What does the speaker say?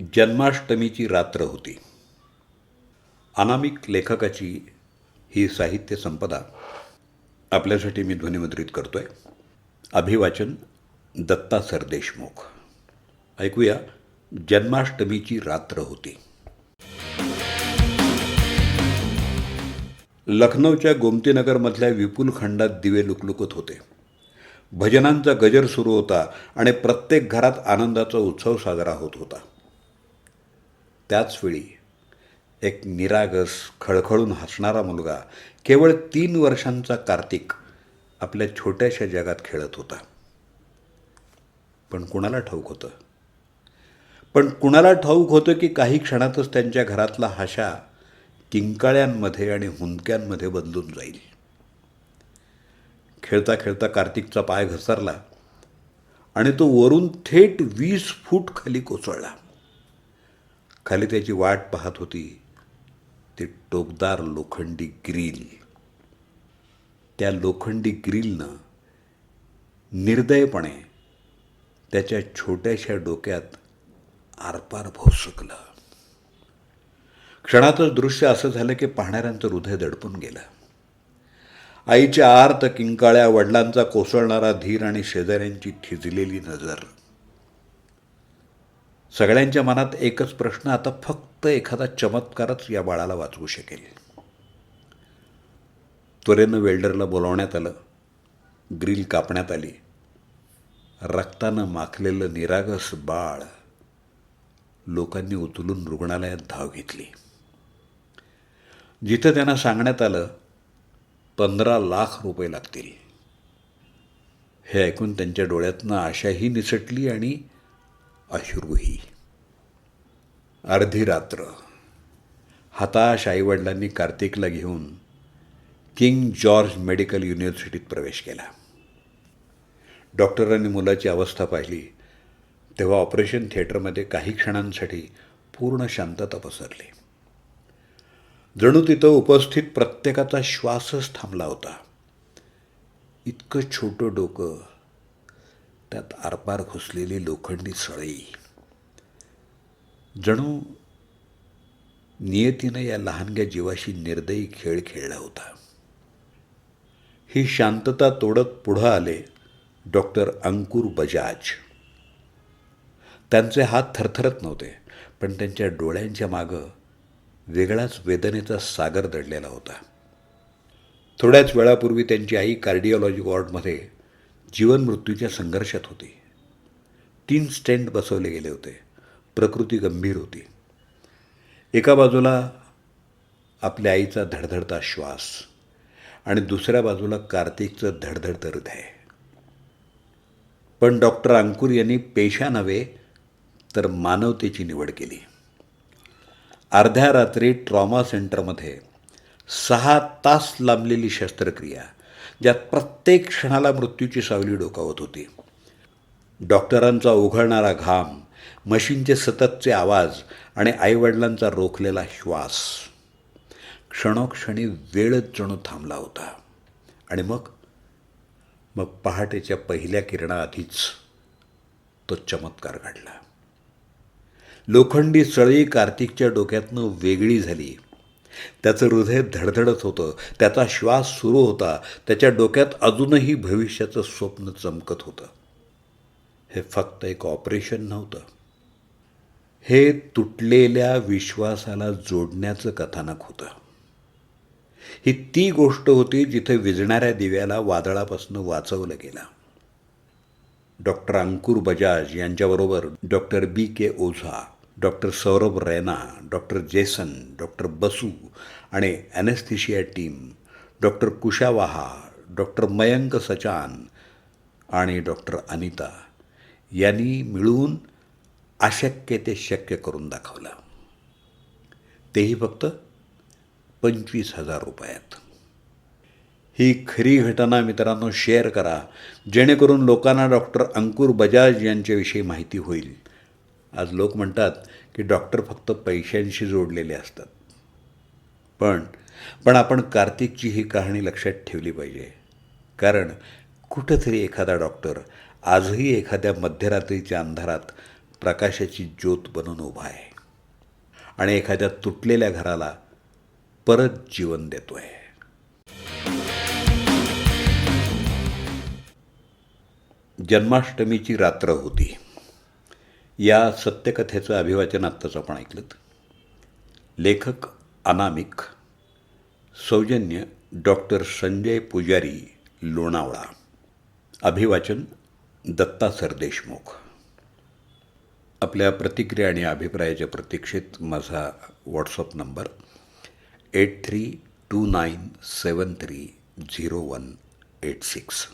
जन्माष्टमीची रात्र होती. अनामिक लेखकाची ही साहित्य संपदा आपल्यासाठी मी ध्वनिमुद्रित करतोय. अभिवाचन दत्ता सरदेशमुख ऐकूया जन्माष्टमीची रात्र होती. लखनौच्या गोमतीनगरमधल्या विपुल खंडात दिवे लुकलुकत होते. भजनांचा गजर सुरू होता आणि प्रत्येक घरात आनंदाचा उत्सव साजरा होत होता. त्याचवेळी एक निरागस खळखळून हसणारा मुलगा केवळ तीन वर्षांचा कार्तिक आपल्या छोट्याशा जगात खेळत होता. पण कुणाला ठाऊक होतं? पण कुणाला ठाऊक होतं की काही क्षणातच त्यांच्या घरातला हाशा किंकाळ्यांमध्ये आणि हुंदक्यांमध्ये बदलून जाईल? खेळता खेळता कार्तिकचा पाय घसरला आणि तो वरून थेट वीस फूट खाली कोसळला. खाली त्याची वाट पाहत होती. ती टोकदार लोखंडी ग्रील. त्या लोखंडी ग्रीलनं निर्दयपणे त्याच्या छोट्याशा डोक्यात आरपार भोसकलं क्षणातच दृश्य असं झालं की पाहणाऱ्यांचं हृदय दडपून गेलं. आईच्या आर्त किंकाळ्या वडिलांचा कोसळणारा धीर आणि शेजाऱ्यांची थिजलेली नजर. सगळ्यांच्या मनात एकच प्रश्न आता फक्त एखादा चमत्कारच या बाळाला वाचवू शकेल. त्वरेनं वेल्डरला बोलावण्यात आलं ग्रिल कापण्यात आली रक्तानं माखलेलं निरागस बाळ लोकांनी उचलून रुग्णालयात धाव घेतली. जिथं त्यांना सांगण्यात आलं पंधरा लाख रुपये लागतील. हे ऐकून त्यांच्या डोळ्यातनं आशाही निसटली आणि अश्रूही. अर्धी रात्र. हताश आईवडिलांनी कार्तिकला घेऊन किंग जॉर्ज मेडिकल युनिव्हर्सिटीत प्रवेश केला. डॉक्टरांनी मुलाची अवस्था पाहिली तेव्हा ऑपरेशन थिएटरमध्ये काही क्षणांसाठी पूर्ण शांतता पसरली. जणू तिथं उपस्थित प्रत्येकाचा श्वासच थांबला होता. इतकं छोटं डोकं त्यात आरपार घुसलेली लोखंडी सळई. जणू नियतीनं या लहानग्या जीवाशी निर्दयी खेळ खेळला होता. ही शांतता तोडत पुढं आले डॉक्टर अंकुर बजाज. त्यांचे हात थरथरत नव्हते पण त्यांच्या डोळ्यांच्या मागं वेगळाच वेदनेचा सागर दडलेला होता. थोड्याच वेळापूर्वी त्यांची आई कार्डिओलॉजी वॉर्डमध्ये जीवनमृत्यूच्या संघर्षात होती. तीन स्टेंट बसवले गेले होते. प्रकृती गंभीर होती. एका बाजूला आपल्या आईचा धडधडता श्वास आणि दुसऱ्या बाजूला कार्तिकचं धडधडतं हृदय. पण डॉक्टर अंकुर यांनी पेशा नव्हे तर मानवतेची निवड केली. अर्ध्या रात्री ट्रॉमा सेंटरमध्ये सहा तास लांबलेली शस्त्रक्रिया ज्यात प्रत्येक क्षणाला मृत्यूची सावली डोकावत होती. डॉक्टरांचा उघळणारा घाम मशीनचे सततचे आवाज आणि आईवडिलांचा रोखलेला श्वास. क्षणोक्षणी वेळच जणू थांबला होता. आणि मग मग पहाटेच्या पहिल्या किरणाआधीच तो चमत्कार घडला. लोखंडी सळई कार्तिकच्या डोक्यातनं वेगळी झाली. त्याचं हृदय धडधडत होतं. त्याचा श्वास सुरू होता. त्याच्या डोक्यात अजूनही भविष्याचं स्वप्न चमकत होतं. हे फक्त एक ऑपरेशन नव्हतं. हे तुटलेल्या विश्वासाला जोडण्याचं कथानक होतं. ही ती गोष्ट होती जिथे विजणाऱ्या दिव्याला वादळापासून वाचवलं गेलं. डॉक्टर अंकुर बजाज यांच्याबरोबर doctor B K Ojha doctor Saurabh Raina doctor Jason doctor Basu आणि anaesthesia team doctor Kushwaha doctor Mayank Sachan आणि डॉक्टर अनिता यांनी मिळून अशक्य ते शक्य करून दाखवलं. तेही फक्त पंचवीस हजार रुपयात. ही खरी घटना मित्रांनो शेअर करा. जेणेकरून लोकांना डॉक्टर अंकुर बजाज यांच्याविषयी माहिती होईल. आज लोक म्हणतात की डॉक्टर फक्त पैशांशी जोडलेले असतात. पण पण आपण कार्तिकची ही कहाणी लक्षात ठेवली पाहिजे. कारण कुठंतरी एखादा डॉक्टर आजही एखाद्या मध्यरात्रीच्या अंधारात प्रकाशाची ज्योत बनून उभा आहे आणि एखाद्या तुटलेल्या घराला परत जीवन देतोय. जन्माष्टमीची रात्र होती. या सत्यकथेचं अभिवाचन आत्ताच आपण ऐकलं लेखक अनामिक सौजन्य डॉक्टर संजय पुजारी लोणावळा. अभिवाचन दत्ता सरदेशमुख आपल्या प्रतिक्रिया आणि अभिप्रायाच्या प्रतीक्षेत माझा WhatsApp number eight three two nine seven three zero one eight six.